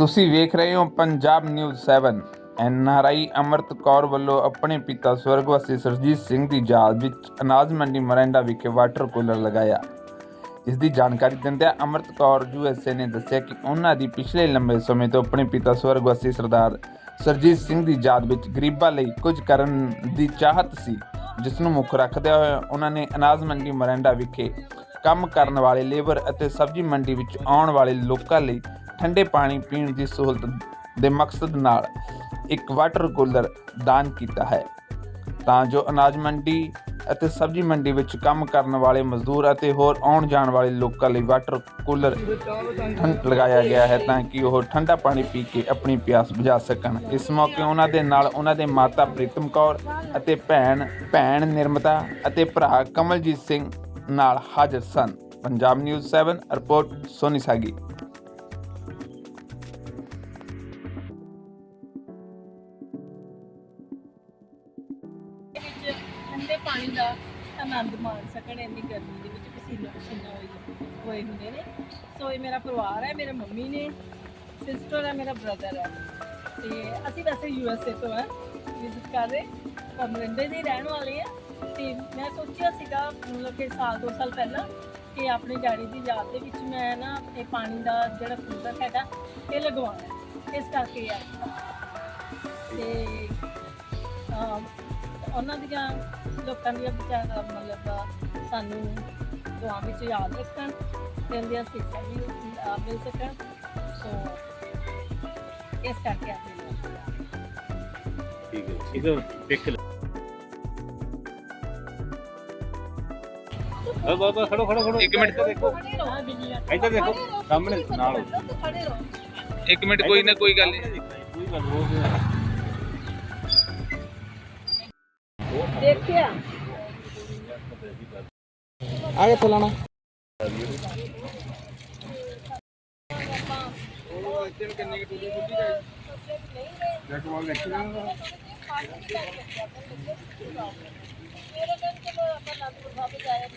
ਤੁਸੀਂ ਵੇਖ ਰਹੇ ਹੋ ਪੰਜਾਬ ਨਿਊਜ਼ 7 ਐਨਆਰਆਈ ਅਮਰਤ ਕੌਰ ਵੱਲੋਂ ਆਪਣੇ ਪਿਤਾ ਸਵਰਗਵਾਸੀ ਸਰਜੀਤ ਸਿੰਘ ਦੀ ਯਾਦ ਵਿੱਚ ਅਨਾਜ ਮੰਡੀ ਮਰੈਂਡਾ ਵਿਖੇ ਵਾਟਰ ਕੂਲਰ ਲਗਾਇਆ। ਇਸ ਦੀ ਜਾਣਕਾਰੀ ਦਿੰਦਿਆਂ ਅਮਰਤ ਕੌਰ ਯੂਐਸਏ ਨੇ ਦੱਸਿਆ ਕਿ ਉਹਨਾਂ ਦੀ ਪਿਛਲੇ ਲੰਬੇ ਸਮੇਂ ਤੋਂ ਆਪਣੇ ਪਿਤਾ ਸਵਰਗਵਾਸੀ ਸਰਦਾਰ ਸਰਜੀਤ ਸਿੰਘ ਦੀ ਯਾਦ ਵਿੱਚ ਗਰੀਬਾਂ ਲਈ ਕੁਝ ਕਰਨ ਦੀ ਚਾਹਤ ਸੀ, ਜਿਸ ਨੂੰ ਮੁੱਖ ਰੱਖਦਿਆਂ ਹੋਇਆ ਉਹਨਾਂ ਨੇ ਅਨਾਜ ਮੰਡੀ ਮਰੈਂਡਾ ਵਿਖੇ ਕੰਮ ਕਰਨ ਵਾਲੇ ਲੇਬਰ ਅਤੇ ਸਬਜ਼ੀ ਮੰਡੀ ਵਿੱਚ ਆਉਣ ਵਾਲੇ ਲੋਕਾਂ ਲਈ ਠੰਡੇ ਪਾਣੀ ਪੀਣ ਦੀ ਸਹੂਲਤ ਦੇ ਮਕਸਦ ਨਾਲ ਇੱਕ ਵਾਟਰ ਕੂਲਰ ਦਾਨ ਕੀਤਾ ਹੈ। ਤਾਂ ਜੋ ਅਨਾਜ ਮੰਡੀ ਅਤੇ ਸਬਜ਼ੀ ਮੰਡੀ ਵਿੱਚ ਕੰਮ ਕਰਨ ਵਾਲੇ ਮਜ਼ਦੂਰ ਅਤੇ ਹੋਰ ਆਉਣ ਜਾਣ ਵਾਲੇ ਲੋਕਾਂ ਲਈ ਵਾਟਰ ਕੂਲਰ ਠੰਡ ਲਗਾਇਆ ਗਿਆ ਹੈ ਤਾਂ ਕਿ ਉਹ ਠੰਡਾ ਪਾਣੀ ਪੀ ਕੇ ਆਪਣੀ ਪਿਆਸ ਬੁਝਾ ਸਕਣ। ਇਸ ਮੌਕੇ ਉਹਨਾਂ ਦੇ ਨਾਲ ਉਹਨਾਂ ਦੇ ਮਾਤਾ ਪ੍ਰੀਤਮ ਕੌਰ ਅਤੇ ਭੈਣ ਭੈਣ ਨਿਰਮਤਾ ਅਤੇ ਭਰਾ ਕਮਲਜੀਤ ਸਿੰਘ ਨਾਲ ਹਾਜ਼ਰ ਸਨ। Punjab news 7 report, Soni Sagi. ਆਨੰਦ ਮਾਣ ਸਕਣ, ਇੰਨੀ ਗਰਮੀ ਦੇ ਵਿੱਚ ਪਸੀਨਾ ਪਸੀਨਾ ਹੋਏ ਹੋਏ ਹੁੰਦੇ ਨੇ। ਸੋ ਇਹ ਮੇਰਾ ਪਰਿਵਾਰ ਹੈ, ਮੇਰੇ ਮੰਮੀ ਨੇ ਸਿਸਟਰ ਹੈ, ਮੇਰਾ ਬ੍ਰਦਰ ਹੈ। ਤੇ ਅਸੀਂ ਵੈਸੇ ਯੂ ਐਸ ਏ ਤੋਂ ਹੈ ਵਿਜ਼ਿਟ ਕਰ ਰਹੇ। ਪਰ ਦੇ ਰਹਿਣ ਵਾਲੇ ਆ ਤੇ ਮੈਂ ਸੋਚਿਆ ਸੀਗਾ, ਮਤਲਬ ਕਿ ਸਾਲ ਦੋ ਸਾਲ ਪਹਿਲਾਂ ਕਿ ਆਪਣੇ ਡੈਡੀ ਦੀ ਯਾਦ ਦੇ ਵਿੱਚ ਮੈਂ ਨਾ ਇਹ ਪਾਣੀ ਦਾ ਜਿਹੜਾ ਕੂਲਰ ਹੈਗਾ, ਇਹ ਲਗਵਾਉਣਾ ਇਸ ਕਰਕੇ ਆ ਤੇ ਉਹਨਾਂ ਦੀਆਂ ਲੋਕਾਂ ਦੀਆਂ ਵਿਚਾਰ ਮਤਲਬ ਸਾਨੂੰ ਦੁਆ ਵਿੱਚ ਯਾਦ ਰੱਖਣ ਤੇ ਉਹਦੀਆਂ ਸਿੱਖਿਆ ਵੀ ਅਹ, ਮਿਲ ਸਕਣ। ਸੋ ਇਸ ਕਰਕੇ ਆਪਣੇ ਠੀਕ ਹੈ ਠੀਕ ਹੈ ਦੇਖ ਲੈ। ਬਾ ਖੜੋ ਖੜੋ ਖੜੋ। ਇੱਕ ਮਿੰਟ। ਇੱਧਰ ਦੇਖੋ। ਇੱਧਰ ਦੇਖੋ ਸਾਹਮਣੇ ਨਾਲ ਖੜੇ ਰਹੋ ਇੱਕ ਮਿੰਟ ਕੋਈ ਨਾ ਕੋਈ ਗੱਲ ਨਹੀਂ ਕੋਈ ਗੱਲ ਹੋ ਗਿਆ ਦੇਖਿਆ ਆਗੇ ਚਲਾਣਾ ਪੈਰ ਕਾਪੇ ਜਾ ਰਹੇ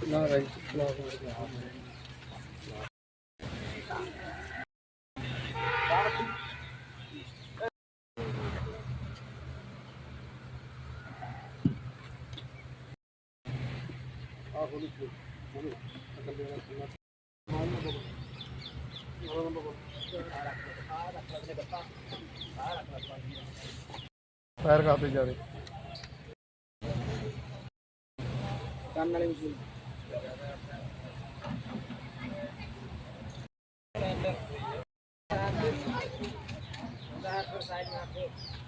ਕੰਨ ਵਾਲੀ पैर काफी जा रही साइड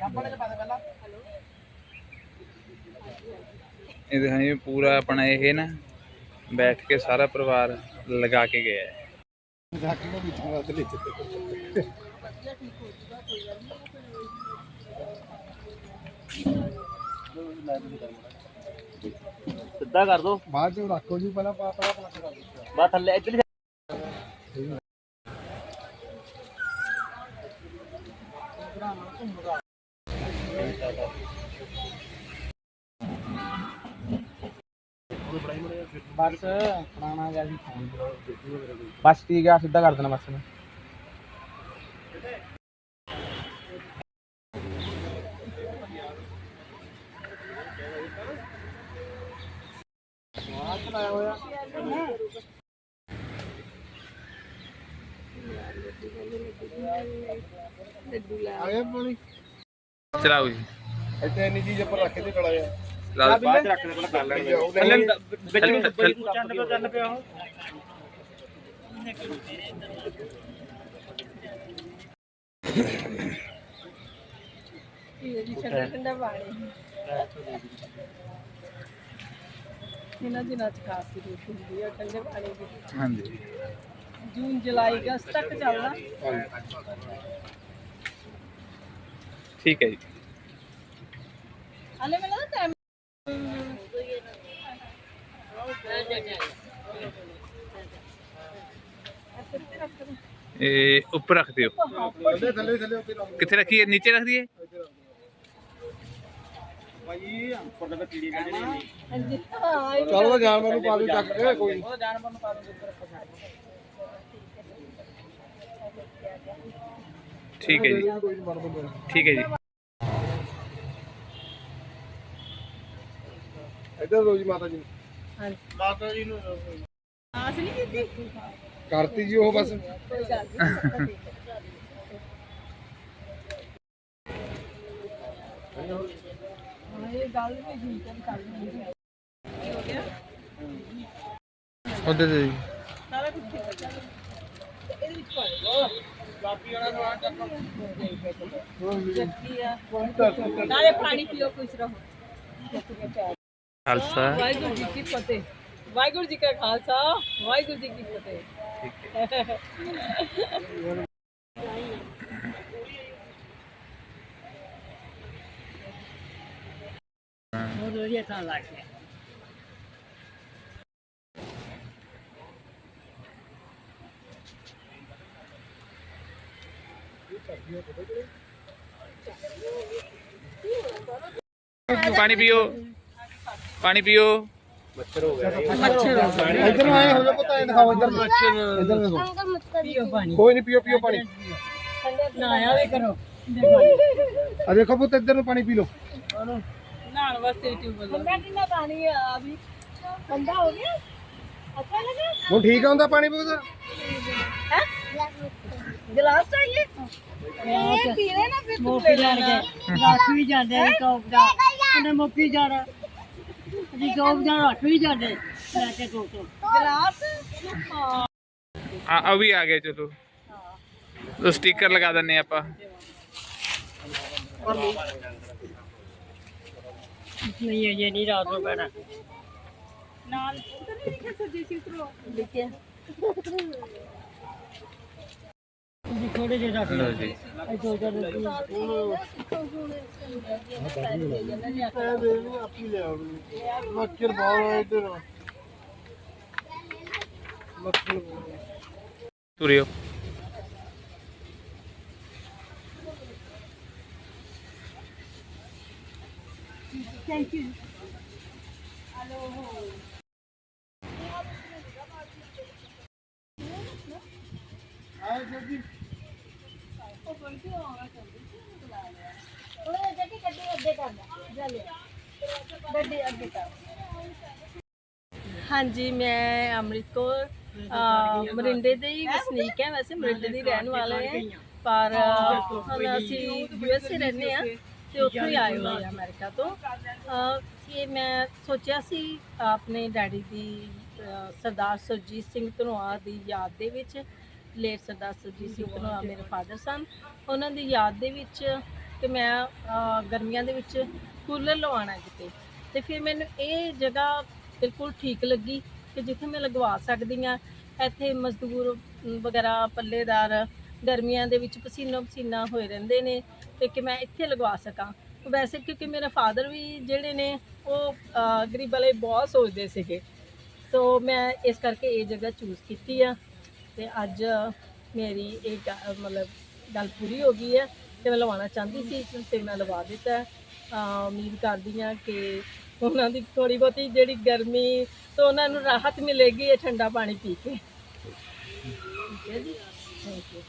ਚ ਪਾ ਦੇ ਪਹਿਲਾਂ। ਇਹ ਪੂਰਾ ਆਪਣਾ ਇਹ ਨਾ ਬੈਠ ਕੇ ਸਾਰਾ ਪਰਿਵਾਰ ਲਗਾ ਕੇ ਗਿਆ ਹੈ। ਸਿੱਧਾ ਕਰ ਦੋ। ਬਾਅਦ ਚ ਰੱਖੋ ਜੀ ਪਹਿਲਾਂ ਪਾ ਪਹਿਲਾਂ ਕਰ ਦਿਓ। ਬਾ ਥੱਲੇ ਇੱਧਰ ਬਸ ਪੁਰਾਣਾ ਗਿਆ ਜੀ ਬਸ ਠੀਕ ਆ ਸਿੱਧਾ ਕਰ ਦੇਣਾ ਬਸ ਨੂੰ ਆਏ ਪਾਣੀ। ਚਲਾਓ ਜੀ। ਇੱਥੇ ਇੰਨੀ ਚੀਜ਼ ਉੱਪਰ ਰੱਖ ਕੇ ਖੜਾ ਜਾ ਲਾ ਬਾਅਦ ਚ ਰੱਖ ਦੇ ਪਹਿਲਾਂ ਕਰ ਲੈਣਗੇ ਥੱਲੇ ਵਿੱਚ ਚੰਨ ਪਿਆ ਚੰਨ ਪਿਆ ਉਹ। ਇਹ ਜੀ ਠੰਡਾ ਠੰਡਾ ਪਾਣੀ ਇਹਨਾਂ ਦਿਨਾਂ 'ਚ ਖਾਸ ਜ਼ਰੂਰਤ ਹੁੰਦੀ ਹੈ ਠੰਡੇ ਪਾਣੀ ਦੀ ਹਾਂਜੀ। ਜੂਨ ਜੁਲਾਈ ਅਗਸਤ ਤੱਕ ਚੱਲਦਾ। ਠੀਕ ਹੈ ਜੀ। ਹਲੇ ਮੈਨੂੰ ਟਾਈਮ ਇਹ ਉੱਪਰ ਰੱਖ ਦਿਓ। ਕਿੱਥੇ ਰੱਖੀਏ ਨੀਚੇ ਰੱਖ ਦਈਏ? ਭਾਈ ਉੱਪਰ ਦਾ ਕੀੜੀ ਕੱਢਣੀ ਚਲੋ ਜਾਨਵਰ ਨੂੰ ਪਾ ਦਿਓ ਚੱਕ ਕੇ ਕੋਈ। ਨੀ। ਠੀਕ ਹੈ ਜੀ। ਠੀਕ ਹੈ ਜੀ। ਇੱਧਰ ਰੋਜੀ ਮਾਤਾ ਜੀ ਹਾਂਜੀ। ਮਾਤਾ ਜੀ ਨੂੰ ਆਸ ਨਹੀਂ ਕੀਤੀ? ਕਰਤੀ ਜੀ ਉਹ ਬਸ। ਕੋਈ ਗੱਲ ਨਹੀਂ ਹਾਂ ਇਹ ਗੱਲ ਵੀ ਠੀਕ ਹੈ ਕਰ ਲਈ ਕੀ ਹੋ ਗਿਆ? ਉਹਦੇ ਜੀ। ਸਾਰਾ ਕੁਝ ਹੈ। ਇਹਦੇ ਵਿੱਚ ਪਾ ਦਿਓ। ਚੱਕੀ ਆ ਨਾਲੇ ਪਾਣੀ ਪੀਓ ਖੁਸ਼ ਰਹੋ। ਖਾਲਸਾ। ਵਾਹਿਗੁਰੂ ਜੀ ਕੀ ਫਤਿਹ। ਵਾਹਿਗੁਰੂ ਜੀ ਕਾ ਖਾਲਸਾ ਵਾਹਿਗੁਰੂ ਜੀ ਕੀ ਫਤਿਹ। ਬਹੁਤ ਵਧੀਆ ਤਾਂ ਲੱਗ ਗਿਆ ਪਾਣੀ ਪੀਓ? ਪਾਣੀ ਪੀਓ। ਮੱਛਰ ਹੋ ਗਿਆ। ਮੱਛਰ ਇਧਰ ਨੂੰ ਆਏ ਹੋ ਜਾ ਪਤਾ ਐ ਦਿਖਾਓ ਇਧਰ ਮੱਛਰ। ਇਧਰ ਨੂੰ ਅੰਕਲ ਮੱਛਰ ਪੀਓ ਪਾਣੀ। ਕੋਈ ਨਹੀਂ ਪੀਓ ਪੀਓ ਪਾਣੀ। ਨਾ ਆਵੇ ਕਰੋ। ਆ ਦੇਖੋ ਪੁੱਤ ਇਧਰ ਨੂੰ ਪਾਣੀ ਪੀ ਲਓ। ਨਹਾਣ ਵਾਸਤੇ ਟਿਊਬਲ ਠੰਡਾ ਠੰਡਾ ਪਾਣੀ ਆ ਵੀ। ਠੰਡਾ ਹੋ ਗਿਆ? ਅੱਛਾ ਲੱਗਾ ਹੁਣ ਠੀਕ ਆਉਂਦਾ ਪਾਣੀ ਪੁੱਤ? ਹੈ? ਗਲਾਸ ਇਹ ਪੀ ਲੈ ਨਾ ਫਿਰ ਤੂੰ ਲੈ ਲੈਣਾ। ਰੱਖ ਵੀ ਜਾਂਦੇ ਆ ਟੋਪ ਦਾ ਉਹਨੇ ਮੁੱਕੀ ਜਾਣਾ। ਜੀ ਟੋਪ ਦਾ ਰੱਖ ਵੀ ਜਾਂਦੇ ਲੈ ਕੇ ਦੋ ਤੋਂ ਗਲਾਸ? ਹਾਂ ਆ ਆ ਵੀ ਆ ਗਏ ਚਲੋ। तो ਸਟicker ਲਗਾ ਦਿੰਨੇ ਆਪਾਂ। ਨਹੀਂ ਅਜੇ ਨਹੀਂ ਰਾਤ ਨੂੰ ਪੈਣਾ। ਨਾਲ। ਉਧਰ ਨਹੀਂ ਲਿਖਿਆ ਸੱਜੇ ਸੀ ਉਤਰੋ ਲਿਖਿਆ ਥੋੜੇ ਜਿਹੇ ਰੱਖ ਲਓ। ਜੀ ਇਹ ਦੋ ਚਾਰ ਆਪੀ ਲਿਆਓ ਮੱਛਰ ਬਹੁਤ ਇੱਧਰ ਮੱਛਰ ਤੁਰਿਓ ਹਾਂਜੀ ਮੈਂ ਅੰਮ੍ਰਿਤ ਕੌਰ ਮਰਿੰਡੇ ਦੇ ਹੀ ਵਸਨੀਕ ਹੈ ਵੈਸੇ ਮਰਿੰਡੇ ਦੀ ਰਹਿਣ ਵਾਲੇ ਹੈ। ਪਰ ਹੁਣ ਅਸੀਂ ਯੂਐਸਏ ਰਹਿੰਦੇ ਆ ਤੇ ਉੱਥੋਂ ਹੀ ਆਏ ਹੋਏ ਆ ਅਮਰੀਕਾ ਤੋਂ। ਕਿ ਮੈਂ ਸੋਚਿਆ ਸੀ ਆਪਣੇ ਡੈਡੀ ਦੀ ਸਰਦਾਰ ਸੁਰਜੀਤ ਸਿੰਘ ਧਨੋਆ ਦੀ ਯਾਦ ਦੇ ਵਿੱਚ ਲੇਟ ਸਰਦਾਰ ਸੁਰਜੀਤ ਸਿੰਘ ਧਨੋਆ ਮੇਰੇ ਫਾਦਰ ਸਨ। ਉਹਨਾਂ ਦੀ ਯਾਦ ਦੇ ਵਿੱਚ ਕਿ ਮੈਂ ਅਹ, ਗਰਮੀਆਂ ਦੇ ਵਿੱਚ ਕੂਲਰ ਲਵਾਉਣਾ ਕਿਤੇ। ਤੇ ਫਿਰ ਮੈਨੂੰ ਇਹ ਜਗ੍ਹਾ ਬਿਲਕੁਲ ਠੀਕ ਲੱਗੀ ਕਿ ਜਿੱਥੇ ਮੈਂ ਲਗਵਾ ਸਕਦੀ ਹਾਂ। ਇੱਥੇ ਮਜ਼ਦੂਰ ਅਮ, ਵਗੈਰਾ ਪੱਲੇਦਾਰ ਗਰਮੀਆਂ ਦੇ ਵਿੱਚ ਪਸੀਨੋ ਪਸੀਨਾ ਹੋਏ ਰਹਿੰਦੇ ਨੇ ਤੇ ਕਿ ਮੈਂ ਇੱਥੇ ਲਗਵਾ ਸਕਾਂ। ਵੈਸੇ ਕਿਉਂਕਿ ਮੇਰੇ ਫਾਦਰ ਵੀ ਜਿਹੜੇ ਨੇ ਉਹ ਅਹ, ਗਰੀਬ ਵਾਲੇ ਬਹੁਤ ਸੋਚਦੇ ਸੀਗੇ। ਸੋ ਮੈਂ ਇਸ ਕਰਕੇ ਇਹ ਜਗ੍ਹਾ ਚੂਜ਼ ਕੀਤੀ ਆ। ਤੇ ਅੱਜ ਮੇਰੀ ਇਹ ਗ- ਮਤਲਬ ਗੱਲ ਪੂਰੀ ਹੋ ਗਈ ਹੈ ਤੇ ਮੈਂ ਲਵਾਉਣਾ ਚਾਹੁੰਦੀ ਸੀ ਤੇ ਮੈਂ ਲਵਾ ਦਿੱਤਾ ਹੈ। ਅਹ ਉਮੀਦ ਕਰਦੀ ਹਾਂ ਕਿ ਉਹਨਾਂ ਦੀ ਥੋੜੀ ਬਹੁਤੀ ਜਿਹੜੀ ਗਰਮੀ ਤੋਂ ਉਹਨਾਂ ਨੂੰ ਰਾਹਤ ਮਿਲੇਗੀ ਇਹ ਠੰਡਾ ਪਾਣੀ ਪੀ ਕੇ। ਠੀਕ ਹੈ ਜੀ? ਥੈਂਕ ਯੂ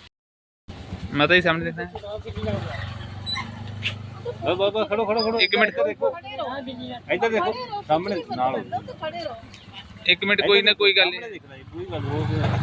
ਮੈਂ ਤਾਂ ਹੀ ਸਮਝ ਲੈਣਾ ਬਸ ਬਸ ਬਸ ਖੜੋ ਖੜੋ ਖੜੋ। ਇੱਕ ਮਿੰਟ। ਦੇਖੋ। ਇੱਧਰ ਦੇਖੋ। ਸਾਹਮਣੇ ਨਾਲ ਖੜੇ ਰਹੋ। ਇੱਕ ਮਿੰਟ ਕੋਈ ਨਾ ਕੋਈ ਗੱਲ ਨਹੀਂ ਸਾਹਮਣੇ ਜੀ ਗੱਲ ਹੋ ਗਿਆ